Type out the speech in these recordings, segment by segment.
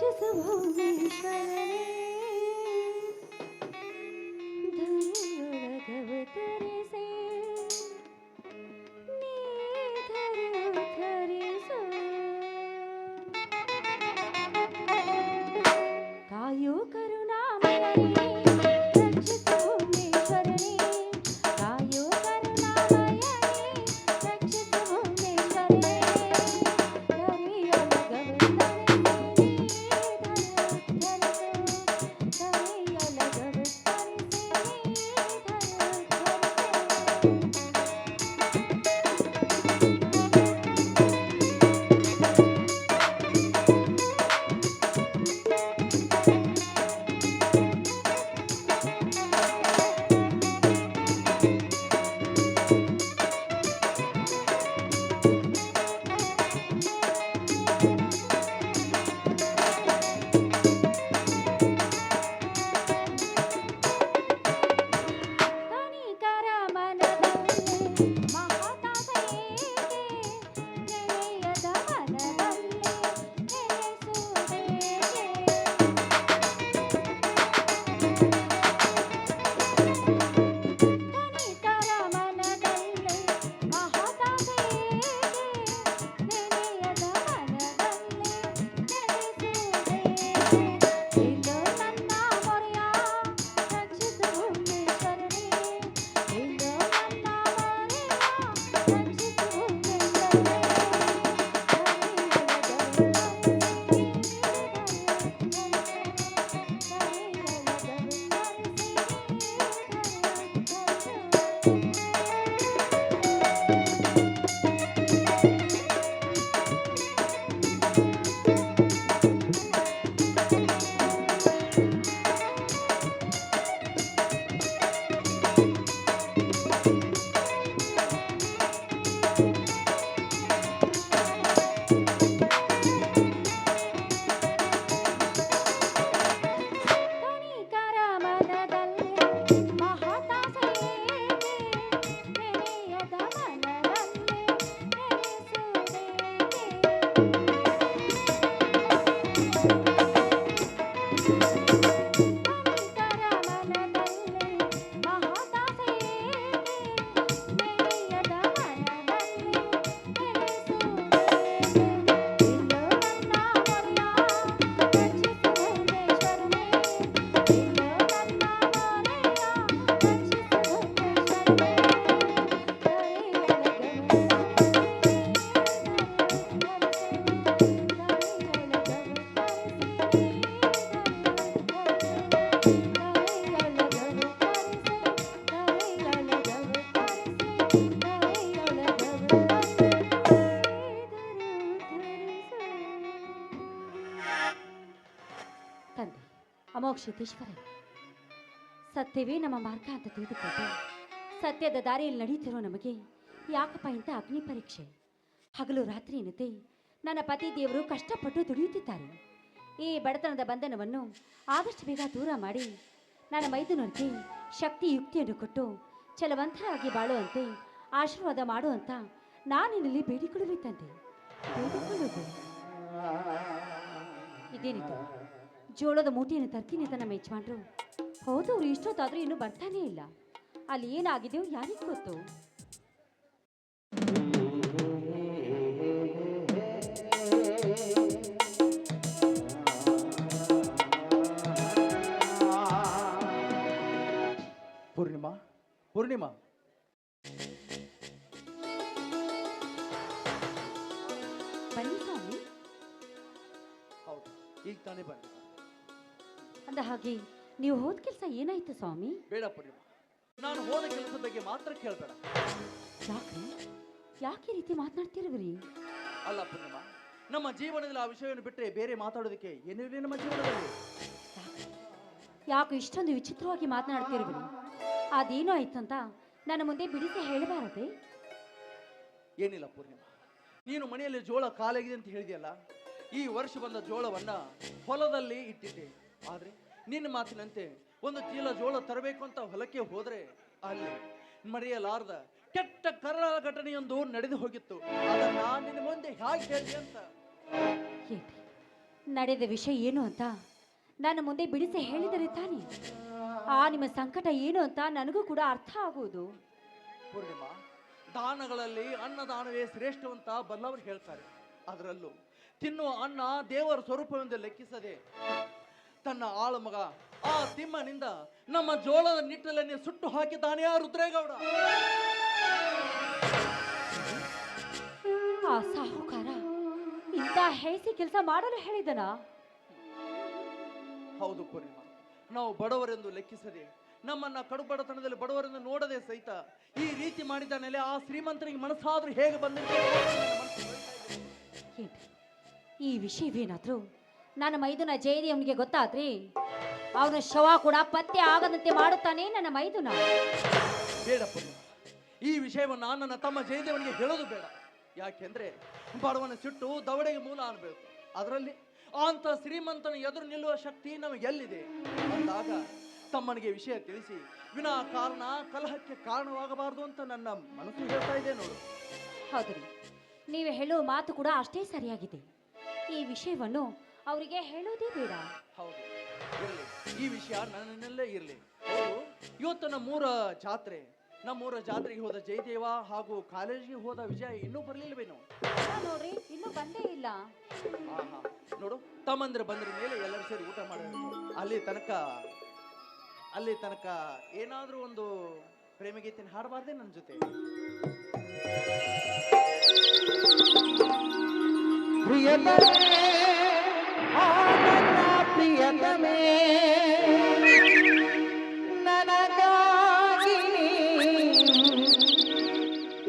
রাজভূমি ಅಮೋಕ್ಷಿತೇಶ್ವರ ಸತ್ಯವೇ ನಮ್ಮ ಮಾರ್ಗ ಅಂತ ತಿಳಿದುಕೊಂಡು. ಸತ್ಯದ ದಾರಿಯಲ್ಲಿ ನಡೀತಿರೋ ನಮಗೆ ಯಾಕಪ್ಪ ಇಂಥ ಅಗ್ನಿ ಪರೀಕ್ಷೆ? ಹಗಲು ರಾತ್ರಿ ಏನತೆ ನನ್ನ ಪತಿ ದೇವರು ಕಷ್ಟಪಟ್ಟು ದುಡಿಯುತ್ತಿದ್ದಾರೆ. ಈ ಬಡತನದ ಬಂಧನವನ್ನು ಆದಷ್ಟು ಬೇಗ ದೂರ ಮಾಡಿ ನನ್ನ ಮೈದುನರಿಗೆ ಶಕ್ತಿ ಯುಕ್ತಿಯನ್ನು ಕೊಟ್ಟು ಛಲವಂತರಾಗಿ ಬಾಳುವಂತೆ ಆಶೀರ್ವಾದ ಮಾಡುವಂತ ನಾನಿನಲ್ಲಿ ಬೇಡಿಕೊಳ್ಳುವೆ ತಂದೆ. ಇದೇನಿದು? ಜೋಳದ ಮೂಟೆಯನ್ನು ತರ್ತೀನಿ ಅಂತ ನಮ್ಮ ಯಜಮಾನ್ರು. ಹೌದು ಅವ್ರು ಇಷ್ಟೊತ್ತಾದ್ರೂ ಇನ್ನೂ ಬರ್ತಾನೇ ಇಲ್ಲ. ಅಲ್ಲಿ ಏನಾಗಿದೆಯೋ ಯಾರಿಗೆ ಗೊತ್ತು? ಪೂರ್ಣಿಮಾ ಪೂರ್ಣಿಮಾ. ಬನ್ನಿ ಸ್ವಾಮಿ. ಹೌದು ಈಗ ತಾನೇ ಬಂದೆ ಅಂದ ಹಾಗೆ ನೀವು ಹೋದ ಕೆಲಸ ಏನಾಯ್ತು ಸ್ವಾಮಿ? ಬೇಡ ಪೂರ್ಣಿಮಾ ನಾನು ಹೋದ ಕೆಲಸದ ಬಗ್ಗೆ ಮಾತ್ರ ಕೇಳಬೇಡ. ಯಾಕೆ ಯಾಕೆ ಈ ರೀತಿ ಮಾತನಾಡ್ತಿರುವಿರಿ ಅಲ್ಲ ಪೂರ್ಣಿಮಾ ನಮ್ಮ ಜೀವನದಲ್ಲಿ ಆ ವಿಷಯವನ್ನು ಬಿಟ್ಟರೆ ಬೇರೆ ಮಾತಾಡೋದಕ್ಕೆ ಏನಿರಲಿ ನಮ್ಮ ಜೀವನದಲ್ಲಿ. ಯಾಕೆ ಇಷ್ಟೊಂದು ವಿಚಿತ್ರವಾಗಿ ಮಾತನಾಡ್ತಿರುವಿರಿ ಅದೇನೋ ಆಯ್ತಂತ? ಅಂತ ನನ್ನ ಮುಂದೆ ಬಿಡಿಸಿ ಹೇಳಬಾರದೆ? ಏನಿಲ್ಲ ಪೂರ್ಣಿಮಾ ನೀನು ಮನೆಯಲ್ಲಿ ಜೋಳ ಕಾಲಾಗಿದೆ ಅಂತ ಹೇಳಿದೆಯಲ್ಲ ಈ ವರ್ಷ ಬಂದ ಜೋಳವನ್ನ ಹೊಲದಲ್ಲಿ ಇಟ್ಟಿದ್ದೆ. ಆದ್ರೆ ನಿನ್ನ ಮಾತಿನಂತೆ ಒಂದು ಚೀಲ ಜೋಳ ತರಬೇಕು ಅಂತ ಹೊಲಕ್ಕೆ ಹೋದರೆ ಅಲ್ಲಿ ಮರೆಯಲಾರ್ದ ಕೆಟ್ಟ ಕರಳ ಘಟನೆಯೊಂದು ನಡೆದು ಹೋಗಿತ್ತು. ಅದನ್ನ ನಿನ್ನ ಮುಂದೆ ಹೇಗೆ ಹೇಳಿದೆ ಅಂತ. ನಡೆದ ವಿಷಯ ಏನು ಅಂತ ನನ್ನ ಮುಂದೆ ಬಿಡಿಸಿ ಹೇಳಿದರೆ ತಾನೆ? ಆ ನಿಮ್ಮ ಸಂಕಟ ಏನು ಅಂತ ನನಗೂ ಕೂಡ ಅರ್ಥ ಆಗುವುದು. ಪೂರ್ಣಿಮಾ ದಾನಗಳಲ್ಲಿ ಅನ್ನದಾನವೇ ಶ್ರೇಷ್ಠವಂತ ಬಲ್ಲವರು ಹೇಳ್ತಾರೆ. ಅದರಲ್ಲೂ ತಿನ್ನುವ ಅನ್ನ ದೇವರ ಸ್ವರೂಪವೆಂದು ಲೆಕ್ಕಿಸದೆ ತನ್ನ ಆಳುಮಗ ಆ ತಿಮ್ಮನಿಂದ ನಮ್ಮ ಜೋಳದ ನಿಟ್ಟಲನ್ನೇ ಸುಟ್ಟು ಹಾಕಿದ್ದಾನೆ ಆ ರುದ್ರೇಗೌಡ. ಆ ಸಾಹುಕಾರ ಇಂಥ ಹೇಸಿ ಕೆಲಸ ಮಾಡಲು ಹೇಳಿದನ? ಹೌದು ಪೂರ್ಣಿಮಾ ನಾವು ಬಡವರೆಂದು ಲೆಕ್ಕಿಸದೆ ನಮ್ಮನ್ನ ಕಡುಬಡತನದಲ್ಲಿ ಬಡವರೆಂದು ನೋಡದೆ ಸಹಿತ ಈ ರೀತಿ ಮಾಡಿದ್ದಾನೆಲೆ ಆ ಶ್ರೀಮಂತನಿಗೆ ಮನಸ್ಸಾದ್ರೂ ಹೇಗೆ ಏನ್ರಿ ಈ ವಿಷಯವೇನಾದ್ರೂ ನನ್ನ ಮೈದುನ ಜೈರಿ ಅವನಿಗೆ ಗೊತ್ತಾದ್ರಿ? ಅವನ ಶವ ಕೂಡ ಪತ್ತೆ ಆಗದಂತೆ ಮಾಡುತ್ತಾನೆ ನನ್ನ ಮೈದುನ. ಬೇಡಪ್ಪ ಈ ವಿಷಯವನ್ನು ನನ್ನ ತಮ್ಮ ಜಯದೇವನಿಗೆ ಹೇಳೋದು ಬೇಡ. ಯಾಕೆಂದ್ರೆ ಬಡವನ ಸಿಟ್ಟು ದವಡೆಗೆ ಮೂಲ ಅನ್ಬೇಕು ಅದರಲ್ಲಿ ಅಂತ ಶ್ರೀಮಂತನ ಎದುರು ನಿಲ್ಲುವ ಶಕ್ತಿ ನಮಗೆ ಎಲ್ಲಿದೆ? ಅಂದಾಗ ತಮ್ಮನಿಗೆ ವಿಷಯ ತಿಳಿಸಿ ವಿನಾ ಕಾರಣ ಕಲಹಕ್ಕೆ ಕಾರಣವಾಗಬಾರದು ಅಂತ ನನ್ನ ಮನಸ್ಸು ಹೇಳ್ತಾ ಇದೆ ನೋಡು. ಹೌದು ರೀ. ನೀವು ಹೇಳುವ ಮಾತು ಕೂಡ ಅಷ್ಟೇ ಸರಿಯಾಗಿದೆ. ಈ ವಿಷಯವನ್ನು ಅವರಿಗೆ ಹೇಳೋದೇ ಬೇಡ. ಹೌದು. ಇರಲಿ. ಈ ವಿಷಯ ನನ್ನಲ್ಲೇ ಇರಲಿ. ಹೌದು. ಇವತ್ತು ನಮ್ಮೂರ ಜಾತ್ರೆ ನಮ್ಮೂರ ಜಾತ್ರೆಗೆ ಹೋದ ಜಯದೇವ ಹಾಗೂ ಕಾಲೇಜಿಗೆ ಹೋದ ವಿಜಯ ಇನ್ನೂ ಬರಲಿಲ್ವೇನು? ನೋಡ್ರಿ ಇನ್ನೂ ಬಂದೇ ಇಲ್ಲ. ಆಹಾ. ನೋಡು ತಮ್ಮಂದ್ರೆ ಬಂದ್ರ ಮೇಲೆ ಎಲ್ಲರೂ ಸೇರಿ ಊಟ ಮಾಡಬೇಕು ಅಲ್ಲಿ ತನಕ ಅಲ್ಲಿ ತನಕ ಏನಾದರೂ ಒಂದು ಪ್ರೇಮಗೀತೆನ ಹಾಡಬಾರ್ದೆ ನನ್ನ ಜೊತೆ. ಪ್ರಿಯತಮೇ ಆ ನನ್ನ ಪ್ರಿಯತಮೇ ನನಗಾಗಿ ನೀ,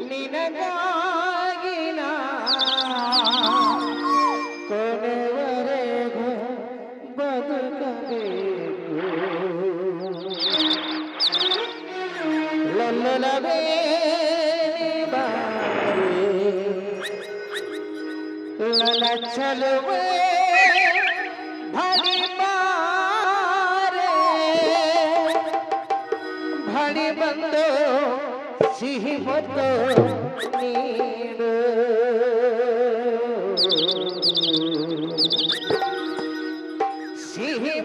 ನಿನಗಾಗಿ ನಾ ಕೊನೆವರೆಗೂ ಬದುಕಬೇಕು ಲಲ್ಲಲವೇ ಬಾರೇ ಲಲ ಚಲುವೆ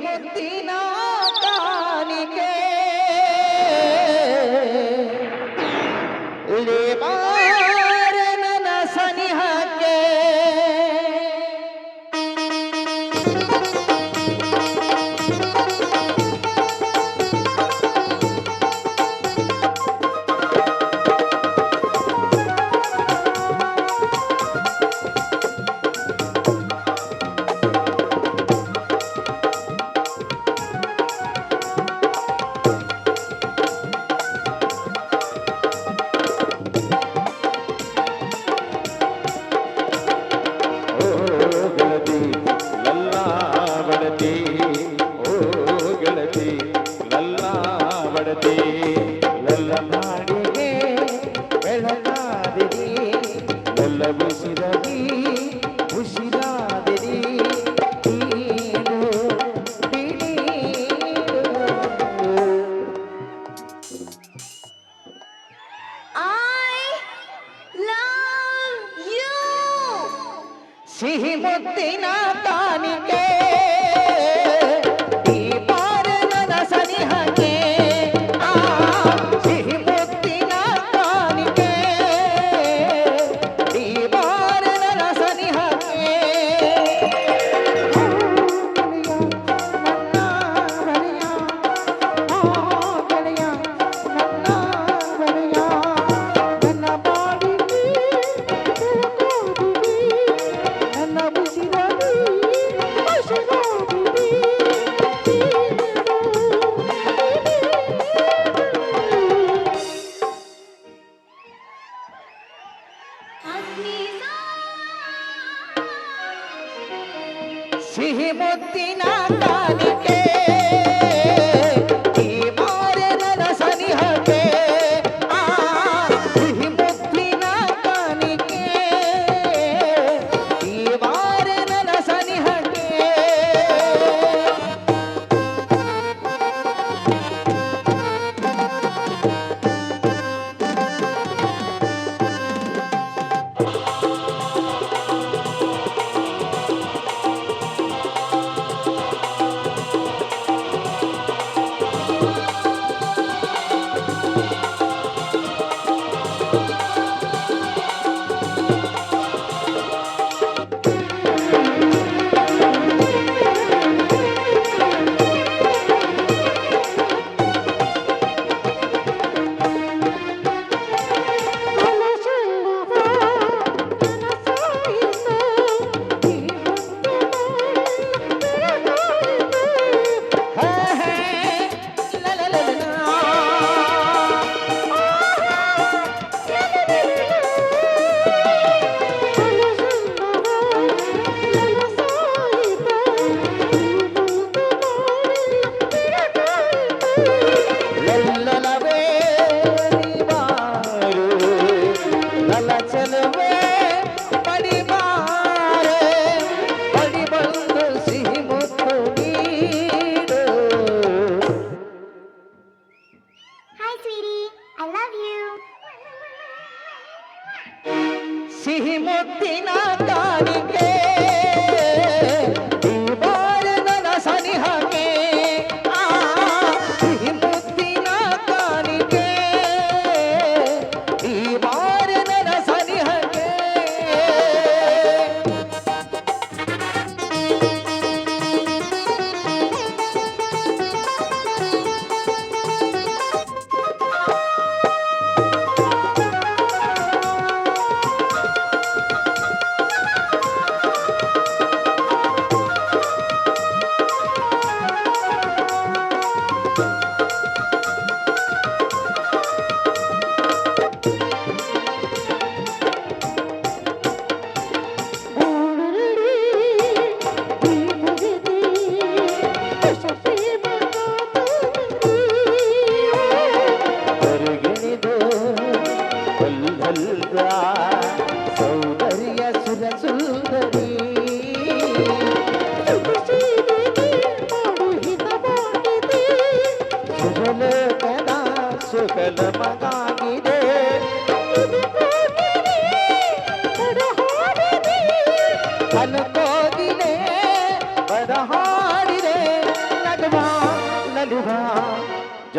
মদিনা কানিকে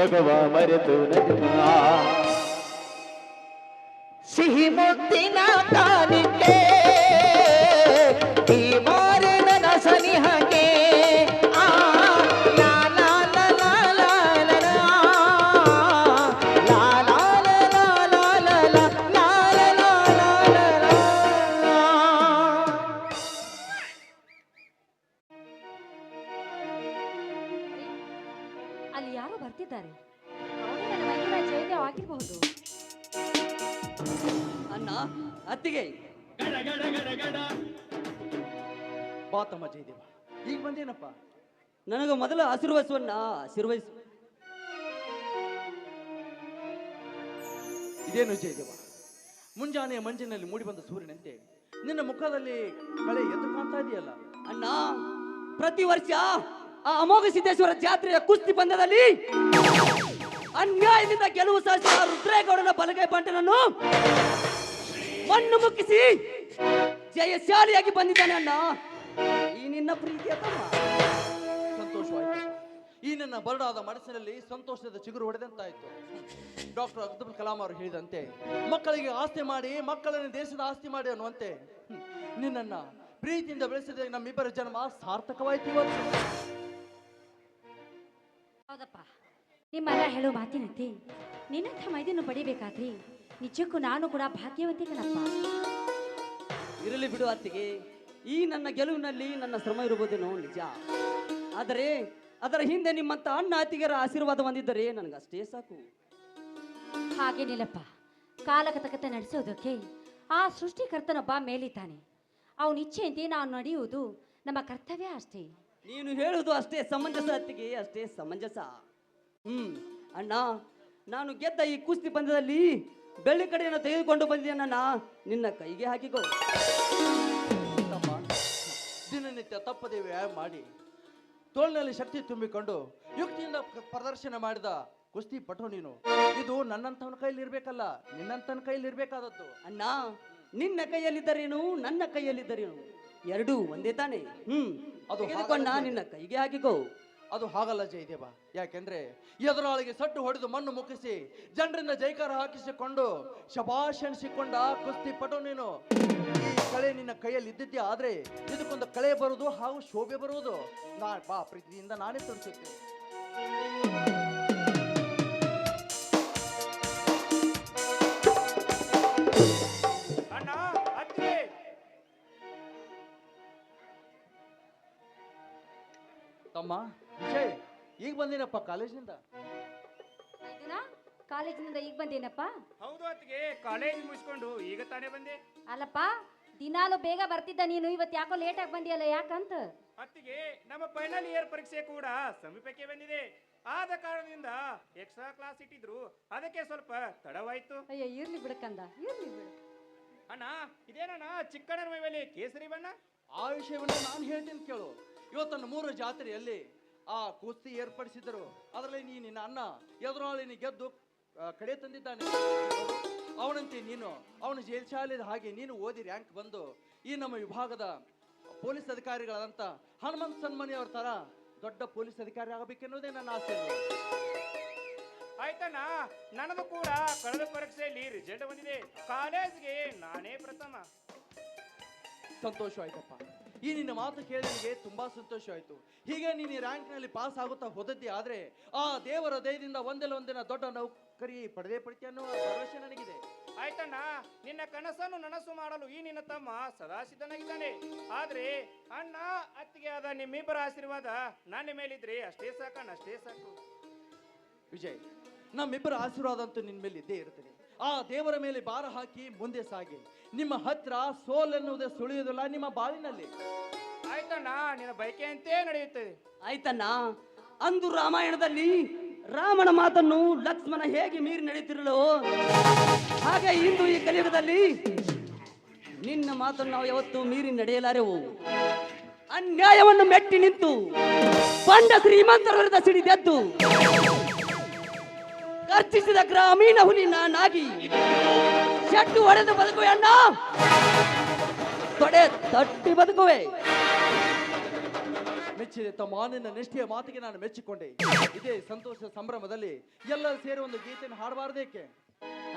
భగవా మరతు సిహిముద్దిన తానికే ಅಣ್ಣ ಅತ್ತಿಗೆ. ಬಾ ತಮ್ಮ ಜಯದೇವ ಈಗ ಬಂದೇನಪ್ಪ? ನನಗೆ ಮೊದಲ ಆಶೀರ್ವದಿಸುವನ್ನ ಆಶೀರ್ವದಿಸು. ಇದೇನು ಜಯದೇವ? ಮುಂಜಾನೆ ಮಂಜಿನಲ್ಲಿ ಮೂಡಿಬಂದ ಸೂರ್ಯನಂತೆ ನಿನ್ನ ಮುಖದಲ್ಲಿ ಕಳೆ ಎದ್ದು ಕಾಣ್ತಾ ಇದೆಯಲ್ಲ? ಅಣ್ಣ ಪ್ರತಿ ವರ್ಷ ಆ ಅಮೋಘ ಸಿದ್ದೇಶ್ವರ ಜಾತ್ರೆಯ ಕುಸ್ತಿ ಪಂದ್ಯದಲ್ಲಿ ಅನ್ಯಾಯದಿಂದ ಗೆಲುವು ಸಾಧಿಸಿದ ರುದ್ರೇಗೌಡನ ಬಲಗೈ ಬಂಟನನ್ನು ಮಣ್ಣು ಮುಕ್ಕಿಸಿ ಜಯಶಾಲಿಯಾಗಿ ಬಂದಿದ್ದಾನೆ ಅಣ್ಣ. ಈ ನಿನ್ನ ಪ್ರೀತಿಯ ತಮ್ಮ ಸಂತೋಷವಾಯಿತು. ಈ ನನ್ನ ಬರಡಾದ ಮನಸ್ಸಿನಲ್ಲಿ ಸಂತೋಷದ ಚಿಗುರು ಹೊಡೆದಂತಾಯಿತು. ಡಾಕ್ಟರ್ ಅಬ್ದುಲ್ ಕಲಾಂ ಅವರು ಹೇಳಿದಂತೆ ಮಕ್ಕಳಿಗೆ ಆಸ್ತಿ ಮಾಡಿ ಮಕ್ಕಳನ್ನು ದೇಶದ ಆಸ್ತಿ ಮಾಡಿ ಅನ್ನುವಂತೆ ನಿನ್ನನ್ನು ನಿನ್ನನ್ನ ಪ್ರೀತಿಯಿಂದ ಬೆಳೆಸಿದ ನಮ್ಮಿಬ್ಬರ ಜನ್ಮ ಸಾರ್ಥಕವಾಯಿತು ಇವತ್ತು. ಹೌದಪ್ಪ. ನಿಮ್ಮೆಲ್ಲ ಹೇಳೋ ಮಾತಿನಂತೆ ನಿನ್ನಂಥ ಮೈದನ್ನು ಪಡಿಬೇಕಾದ್ರೆ ನಿಜಕ್ಕೂ ನಾನು ಕೂಡ ಭಾಗ್ಯವಂತ ಕಣಪ್ಪ ಇರಲಿ ಬಿಡು ಅತ್ತಿಗೆ ಈ ನನ್ನ ಗೆಲುವಿನಲ್ಲಿ ನನ್ನ ಶ್ರಮ ಇರುವುದೇನೋ ನಿಜ. ಆದರೆ ಅದರ ಹಿಂದೆ ನಿಮ್ಮಂತ ಅಣ್ಣ ಅತ್ತಿಗೆರ ಆಶೀರ್ವಾದ ಹೊಂದಿದ್ದರೆ ನನಗಷ್ಟೇ ಸಾಕು. ಹಾಗೇನಿಲ್ಲಪ್ಪ ಕಾಲಕತಕತೆ ನಡೆಸೋದಕ್ಕೆ ಆ ಸೃಷ್ಟಿಕರ್ತನೊಬ್ಬ ಮೇಲಿದ್ದಾನೆ. ಅವನ ಇಚ್ಛೆಯಂತೆ ನಾವು ನಡೆಯುವುದು ನಮ್ಮ ಕರ್ತವ್ಯ ಅಷ್ಟೇ. ನೀನು ಹೇಳುವುದು ಅಷ್ಟೇ ಸಮಂಜಸ ಅತ್ತಿಗೆ ಅಷ್ಟೇ ಸಮಂಜಸ. ಹ್ಮ್. ಅಣ್ಣ ನಾನು ಗೆದ್ದ ಈ ಕುಸ್ತಿ ಪಂದ್ಯದಲ್ಲಿ ಬೆಳ್ಳಿ ಕಡೆಯನ್ನು ತೆಗೆದುಕೊಂಡು ಬಂದಿದ್ದೇನಣ್ಣ ನಿನ್ನ ಕೈಗೆ ಹಾಕಿಕೋ. ತಮ್ಮ ದಿನನಿತ್ಯ ತಪ್ಪದೇ ವ್ಯಾಯಾಮ ಮಾಡಿ ತೋಳಿನಲ್ಲಿ ಶಕ್ತಿ ತುಂಬಿಕೊಂಡು ಯುಕ್ತಿಯಿಂದ ಪ್ರದರ್ಶನ ಮಾಡಿದ ಕುಸ್ತಿ ಪಟೋ ನೀನು. ಇದು ನನ್ನಂತವನ ಕೈಯಲ್ಲಿ ಇರ್ಬೇಕಲ್ಲ ನಿನ್ನಂತನ ಕೈಯಲ್ಲಿ ಇರ್ಬೇಕಾದದ್ದು. ಅಣ್ಣ ನಿನ್ನ ಕೈಯಲ್ಲಿದ್ದರೇನು ನನ್ನ ಕೈಯಲ್ಲಿದ್ದರೇನು ಎರಡೂ ಒಂದೇ ತಾನೆ. ಹ್ಮ್. ಅದು ಅದು ತೆಗೆದುಕೊಂಡ ನಿನ್ನ ಕೈಗೆ ಹಾಕಿಕೋ. ಅದು ಹಾಗಲ್ಲ ಜಯದೇವ. ಯಾಕೆಂದ್ರೆ ಎದುರಾಳಿಗೆ ಸಟ್ಟು ಹೊಡೆದು ಮಣ್ಣು ಮುಕ್ಕಿಸಿ ಜನರಿಂದ ಜೈಕಾರ ಹಾಕಿಸಿಕೊಂಡು ಶಬಾಷ್ ಎನಿಸಿಕೊಂಡ ಕುಸ್ತಿ ಪಟು ನೀನು. ಈ ಕಳೆ ನಿನ್ನ ಕೈಯಲ್ಲಿ ಇದ್ದಿದ್ದೆ ಆದ್ರೆ ಇದಕ್ಕೊಂದು ಕಳೆ ಬರುವುದು ಹಾಗೂ ಶೋಭೆ ಬರುವುದು. ನಾ ಬಾ ಪ್ರೀತಿಯಿಂದ ನಾನೇ ತೋರಿಸುತ್ತೇನೆ. ತಮ್ಮ ವಿಜಯ್ ಈಗ ಬಂದಿನಪ್ಪ ಕಾಲೇಜಿನಿಂದ? ಇದನ್ನ ಕಾಲೇಜಿನಿಂದ ಈಗ ಬಂದೇನಪ್ಪ? ಹೌದು ಅತ್ತಿಗೆ ಕಾಲೇಜ್ ಮುಗಿಸ್ಕೊಂಡು ಈಗ ತಾನೇ ಬಂದೆ. ಅಲ್ಲಪ್ಪ ದಿನಾಲು ಬೇಗ ಬರ್ತಿದ್ದ ನೀನು ಇವತ್ತು ಯಾಕೋ ಲೇಟಾಗಿ ಬಂದಿಯಲ್ಲ ಯಾಕಂತ? ಅತ್ತಿಗೆ ನಮ್ಮ ಫೈನಲ್ ಇಯರ್ ಪರೀಕ್ಷೆ ಕೂಡ ಸಮೀಪಕ್ಕೆ ಬಂದಿದೆ. ಆದ ಕಾರಣದಿಂದ ಎಕ್ಸ್ಟ್ರಾ ಕ್ಲಾಸ್ ಇಟ್ಟಿದ್ರು. ಅದಕ್ಕೆ ಸ್ವಲ್ಪ ತಡವಾಯ್ತು. ಅಯ್ಯೋ ಇರ್ಲಿ ಬಿಡಕಂದ ಇರ್ಲಿ ಬಿಡು. ಅಣ್ಣ ಇದೇನಣ್ಣ ಚಿಕ್ಕಣ್ಣನ ಮೈಮೇಲೆ ಕೇಸರಿ ಬಣ್ಣ? ಆ ವಿಷಯವನ್ನು ನಾನು ಹೇಳ್ತೀನಿ ಕೇಳು. ಇವತ್ತನ್ನು ಮೂರು ಜಾತ್ರೆಯಲ್ಲಿ ಆ ಕುಸ್ತಿ ಏರ್ಪಡಿಸಿದರು ಅದರಲ್ಲಿ ನೀ ನಿನ್ನ ಅಣ್ಣ ಎದುರಾಳಿನ ಗೆದ್ದು ಕಡೆ ತಂದಿದ್ದಾನೆ. ಅವನಂತೆ ನೀನು ಅವನು ಜೈಲ್ ಶಾಲೆದ ಹಾಗೆ ನೀನು ಓದಿ ರ್ಯಾಂಕ್ ಬಂದು ಈ ನಮ್ಮ ವಿಭಾಗದ ಪೊಲೀಸ್ ಅಧಿಕಾರಿಗಳಾದಂಥ ಹನುಮಂತ್ ಸನ್ಮನಿ ಅವ್ರ ತರ ದೊಡ್ಡ ಪೊಲೀಸ್ ಅಧಿಕಾರಿ ಆಗಬೇಕೆನ್ನುವುದೇ ನನ್ನ ಆಸೆ. ಆಯ್ತಣ್ಣ ನನಗೂ ಕೂಡ ಕಳೆದ ಪರೀಕ್ಷೆಯಲ್ಲಿ ರಿಸಲ್ಟ್ ಬಂದಿದೆ. ಕಾಲೇಜ್ಗೆ ನಾನೇ ಪ್ರಥಮ. ಸಂತೋಷವಾಯ್ತಪ್ಪ. ಈ ನಿನ್ನ ಮಾತು ಕೇಳಿ ನನಗೆ ತುಂಬಾ ಸಂತೋಷವಾಯಿತು. ಹೀಗೆ ನೀನು ಈ ರ್ಯಾಂಕ್ನಲ್ಲಿ ಪಾಸ್ ಆಗುತ್ತಾ ಹೋದದ್ದೇ ಆದ್ರೆ ಆ ದೇವರ ದಯದಿಂದ ಒಂದಲ್ಲ ಒಂದಿನ ದೊಡ್ಡ ನೌಕರಿ ಪಡೆದೇ ಪಡ್ತೀಯ ಅನ್ನೋ ಭರವಸೆ ನನಗಿದೆ. ಆಯ್ತಣ್ಣ ನಿನ್ನ ಕನಸನ್ನು ನನಸು ಮಾಡಲು ಈ ನಿನ್ನ ತಮ್ಮ ಸದಾ ಸಿದ್ಧನಾಗಿದ್ದಾನೆ ಆದ್ರೆ ಅಣ್ಣ ಅತ್ತಿಗೆ ಆದ ನಿಮ್ಮಿಬ್ಬರ ಆಶೀರ್ವಾದ ನನ್ನ ಮೇಲಿದ್ರೆ ಅಷ್ಟೇ ಸಾಕಣ್ಣ ಅಷ್ಟೇ ಸಾಕು. ವಿಜಯ್ ನಮ್ಮಿಬ್ಬರ ಆಶೀರ್ವಾದ ಅಂತೂ ನಿನ್ನ ಮೇಲೆ ಇದ್ದೇ ಇರ್ತದೆ ಆ ದೇವರ ಮೇಲೆ ಭಾರ ಹಾಕಿ ಮುಂದೆ ಸಾಗಿ. ನಿಮ್ಮ ಹತ್ರ ಸೋಲೆನ್ನುವುದೇ ಸುಳಿಯುವುದಿಲ್ಲ ನಿಮ್ಮ ಬಾಳಿನಲ್ಲಿ. ಆಯ್ತಣ್ಣ ನಿನ್ನ ಬೈಕೆ ಅಂತೇ ನಡೆಯುತ್ತದೆ ಆಯ್ತಣ್ಣ ಅಂದು ರಾಮಾಯಣದಲ್ಲಿ ರಾಮನ ಮಾತನ್ನು ಲಕ್ಷ್ಮಣ ಹೇಗೆ ಮೀರಿ ನಡೆಯುತ್ತಿರಲು ಹಾಗೆ ಇಂದು ಈ ಕಲಿಯುಗದಲ್ಲಿ ನಿನ್ನ ಮಾತನ್ನು ನಾವು ಯಾವತ್ತೂ ಮೀರಿ ನಡೆಯಲಾರೆವು. ಅನ್ಯಾಯವನ್ನು ಮೆಟ್ಟಿ ನಿಂತು ಬಂಡ ಶ್ರೀಮಂತರ ವಿರುದ್ಧ ಸಿಡಿದೆದ್ದು ಗರ್ಜಿಸಿದ ಗ್ರಾಮೀಣ ಹುಲಿ ನಾನಾಗಿ. ಶೆಟ್ಟು ಹೊಡೆದು ಬದುಕುವೆ ಅಣ್ಣ. ತೊಡೆ ತಟ್ಟಿ ಬದುಕುವೆ. ಮೆಚ್ಚಿದೆ ತಮ್ಮ ನಿನ್ನ ನಿಷ್ಠೆಯ ಮಾತಿಗೆ ನಾನು ಮೆಚ್ಚಿಕೊಂಡೆ. ಇದೇ ಸಂತೋಷ ಸಂಭ್ರಮದಲ್ಲಿ ಎಲ್ಲರೂ ಸೇರಿ ಒಂದು ಗೀತೆಯನ್ನು ಹಾಡಬಾರ್ದೇಕೆ?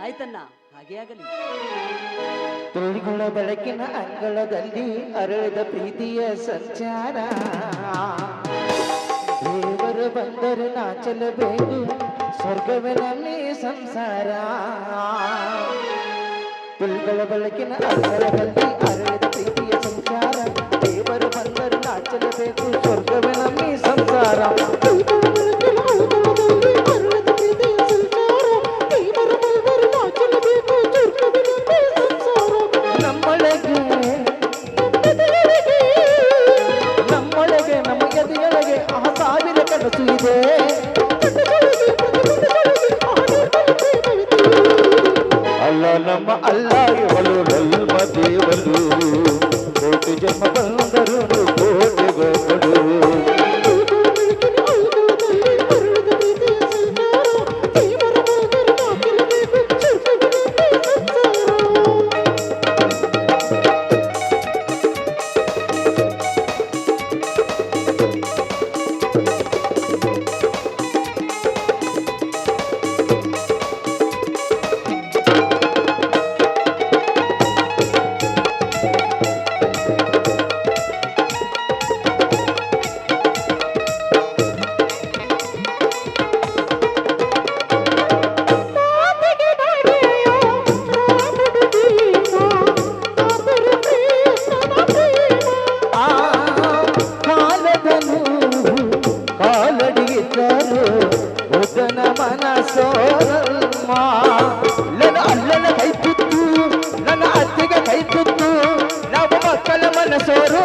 ಆಯ್ತಣ್ಣ ಹಾಗೆ ಆಗಲಿ. ತುಳಿಗಳ ಬೆಳಕಿನ ಅಂಗಳದಲ್ಲಿ ಅರಳಿದ ಪ್ರೀತಿಯ ಸಂಚಾರ. ದೇವರು ಬಂದರೆ ನಾಚಲಬೇಕು. ಸ್ವರ್ಗವೇ ನಮ್ಮಿ ಸಂಸಾರ ತುಳಿಗಳ ಬೆಳಕಿನ ಅಂಗಳದಲ್ಲಿ ಅರಳಿದ ಪ್ರೀತಿಯ ಸಂಚಾರ ದೇವರು ಬಂದರೆ ನಾಚಲಬೇಕು ಸ್ವರ್ಗವೇ ನಮ್ಮಿ ಸಂಸಾರ ಆ ಮನಸೋರು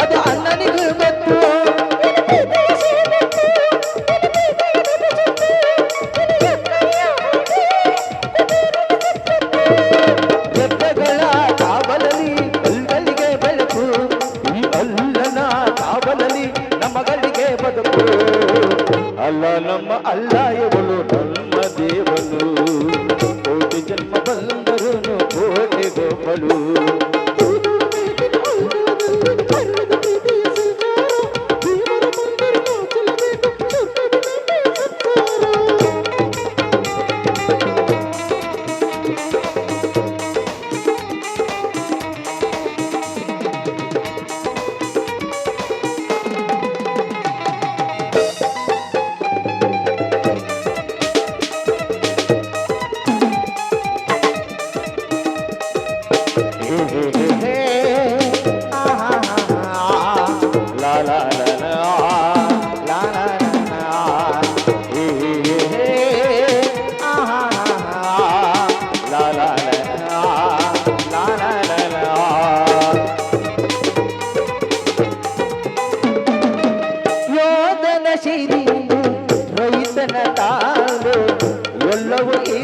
ಅದು ಅಣ್ಣನಿಗೂ ಗೊತ್ತು. love